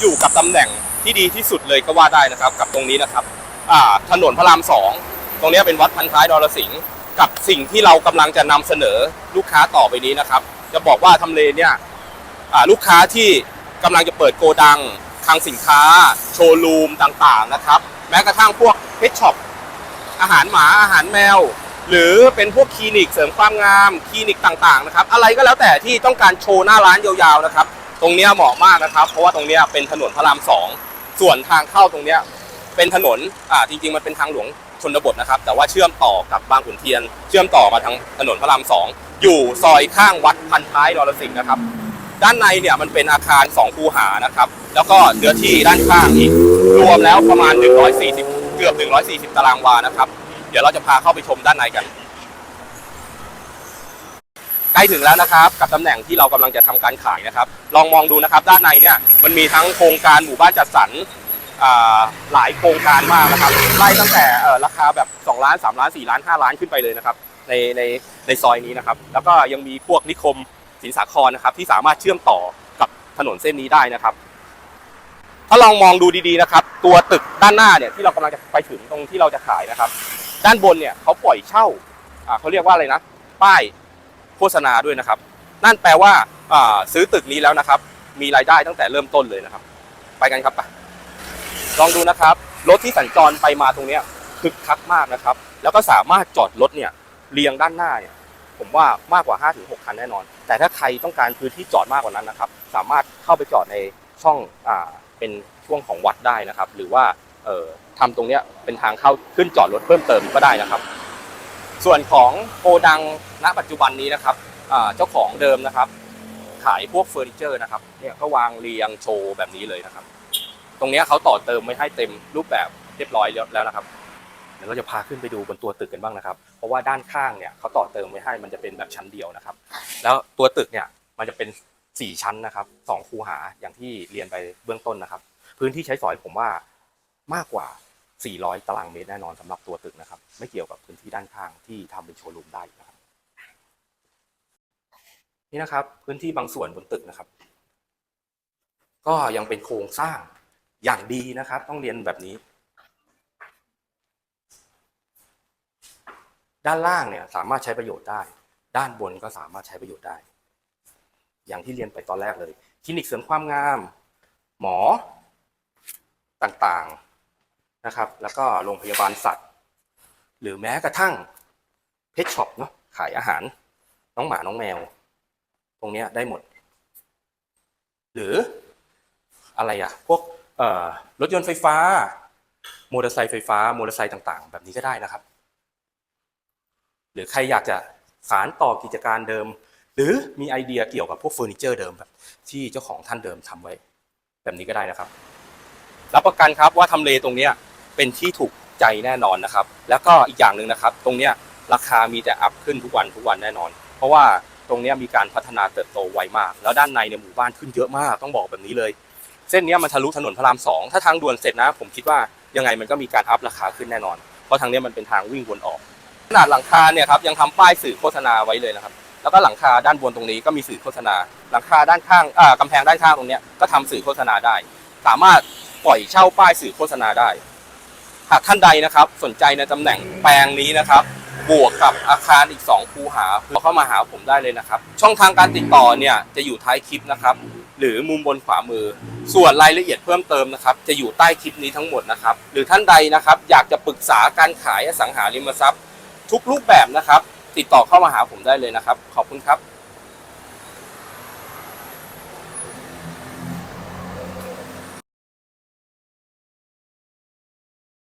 อยู่กับตำแหน่งที่ดีที่สุดเลยก็ว่าได้นะครับ กับตรงนี้นะครับถนนพระรามสองตรงนี้เป็นวัดพันท้ายนรสิงห์กับสิ่งที่เรากำลังจะนำเสนอลูกค้าต่อไปนี้นะครับ จะบอกว่าทำเลเนี่ยลูกค้าที่กำลังจะเปิดโกดังคลังสินค้า โชว์รูมต่างๆนะครับ แม้กระทั่งพวกเพชช็อปอาหารหมาอาหารแมว หรือเป็นพวกคลินิกเสริมความงามคลินิกต่างๆนะครับ อะไรก็แล้วแต่ที่ต้องการโชว์หน้าร้านยาวๆนะครับ ตรงเนี้ยเหมาะมากนะครับ เพราะว่าตรงเนี้ยเป็นถนนพระรามสองส่วนทางเข้าตรงเนี้ยเป็นถนนอ่าจริงๆมันเป็นทางหลวงชนบทนะครับ แต่ว่าเชื่อมต่อกับบางขุนเทียน เชื่อมต่อมาทางถนนพระรามสองอยู่ซอยข้างวัดพันท้ายนรสิงห์นะครับ ด้านในเนี่ยมันเป็นอาคาร2คูหานะครับ แล้วก็เนื้อที่ด้านข้างอีกรวมแล้วประมาณ 140 เกือบ 140 ตารางวานะครับ เดี๋ยวเราจะพาเข้าไปชมด้านในกัน ล้ถึงแล้วนะครับกับตำแหน่งที่เรากำลังจะทำการขายนะครับ ลองมองดูนะครับด้านในเนี่ยมันมีทั้งโครงการหมู่บ้านจัดสรรอ่าหลายโครงการมากนะครับไล่ตั้งแต่เออราคาแบบ2ล้าน3ล้าน4ล้าน5ล้านขึ้นไปเลยนะครับในในในซอยนี้นะครับ แล้วก็ยังมีพวกนิคมสินสาครนะครับ ที่สามารถเชื่อมต่อกับถนนเส้นนี้ได้นะครับ ถ้าลองมองดูดีๆนะครับ ตัวตึกด้านหน้าเนี่ยที่เรากำลังจะไปถึงตรงที่เราจะขายนะครับ ด้านบนเนี่ยเขาปล่อยเช่าอ่าเขาเรียกว่าอะไรนะ ป้าย โฆษณาด้วยนะครับ นั่นแปลว่าซื้อตึกนี้แล้วนะครับ มีรายได้ตั้งแต่เริ่มต้นเลยนะครับ ไปกันครับไปลองดูนะครับ รถที่สัญจรไปมาตรงนี้คึกคักมากนะครับ แล้วก็สามารถจอดรถเนี่ยเรียงด้านหน้าเนี่ยผมว่ามากกว่า 5-6 คันแน่นอน แต่ถ้าใครต้องการพื้นที่จอดมากกว่านั้นนะครับ สามารถเข้าไปจอดในช่องอ่าเป็นช่วงของวัดได้นะครับ หรือว่าเอ่อทำตรงเนี้ยเป็นทางเข้าขึ้นจอดรถเพิ่มเติมก็ได้นะครับ ส่วนของโกดังณปัจจุบันนี้นะครับเจ้าของเดิมนะครับ ขายพวกเฟอร์นิเจอร์นะครับเนี่ยก็วางเรียงโชว์แบบนี้เลยนะครับ ตรงนี้เขาต่อเติมไว้ให้เต็มรูปแบบเรียบร้อยแล้วนะครับเดี๋ยวเราจะพาขึ้นไปดูบนตัวตึกกันบ้างนะครับ เพราะว่าด้านข้างเนี่ยเขาต่อเติมไว้ให้มันจะเป็นแบบชั้นเดียวนะครับ แล้วตัวตึกเนี่ยมันจะเป็นสี่ชั้นนะครับสองคูหาอย่างที่เรียนไปเบื้องต้นนะครับ พื้นที่ใช้สอยผมว่ามากกว่า 400 ตารางเมตรแน่นอนสำหรับตัวตึกนะครับ ไม่เกี่ยวกับพื้นที่ด้านข้างที่ทำเป็นโชว์รูมได้นะครับ นี่นะครับพื้นที่บางส่วนบนตึกนะครับ ก็ยังเป็นโครงสร้างอย่างดีนะครับ ต้องเรียนแบบนี้ ด้านล่างเนี่ยสามารถใช้ประโยชน์ได้ ด้านบนก็สามารถใช้ประโยชน์ได้ อย่างที่เรียนไปตอนแรกเลยคลินิกเสริมความงาม หมอต่างๆ นะครับ แล้วก็โรงพยาบาลสัตว์ หรือแม้กระทั่งเพชช็อปเนาะขายอาหาร น้องหมาน้องแมว ตรงเนี้ยได้หมด หรืออะไรอะพวกรถยนต์ไฟฟ้ามอเตอร์ไซค์ไฟฟ้ามอเตอร์ไซค์ต่างๆ แบบนี้ก็ได้นะครับ หรือใครอยากจะสารต่อกิจการเดิม หรือมีไอเดียเกี่ยวกับพวกเฟอร์นิเจอร์เดิมแบบที่เจ้าของท่านเดิมทำไว้ แบบนี้ก็ได้นะครับ รับประกันครับว่าทำเลตรงเนี้ย เป็นที่ถูกใจแน่นอนนะครับ แล้วก็อีกอย่างหนึ่งนะครับ ตรงเนี้ยราคามีแต่อัพขึ้นทุกวันทุกวันแน่นอน เพราะว่าตรงเนี้ยมีการพัฒนาเติบโตไวมาก แล้วด้านในเนี่ยหมู่บ้านขึ้นเยอะมากต้องบอกแบบนี้เลย เส้นเนี้ยมันทะลุถนนพระรามสองถ้าทางด่วนเสร็จนะ ผมคิดว่ายังไงมันก็มีการอัพราคาขึ้นแน่นอน เพราะทางเนี้ยมันเป็นทางวิ่งวนออกขนาดหลังคาเนี่ยครับยังทำป้ายสื่อโฆษณาไว้เลยนะครับแล้วก็หลังคาด้านบนตรงนี้ก็มีสื่อโฆษณา หลังคาด้านข้างอ่ากำแพงด้านข้างตรงเนี้ยก็ทำสื่อโฆษณาได้ สามารถปล่อยเช่าป้ายสื่อโฆษณาได้ หากท่านใดนะครับ สนใจในตำแหน่งแปลงนี้นะครับ บวกกับอาคารอีก 2 คูหาเข้ามาหาผมได้เลยนะครับ ช่องทางการติดต่อเนี่ยจะอยู่ท้ายคลิปนะครับ หรือมุมบนขวามือ ส่วนรายละเอียดเพิ่มเติมนะครับ จะอยู่ใต้คลิปนี้ทั้งหมดนะครับ หรือท่านใดนะครับ อยากจะปรึกษาการขายอสังหาริมทรัพย์ ทุกรูปแบบนะครับ ติดต่อเข้ามาหาผมได้เลยนะครับ ขอบคุณครับ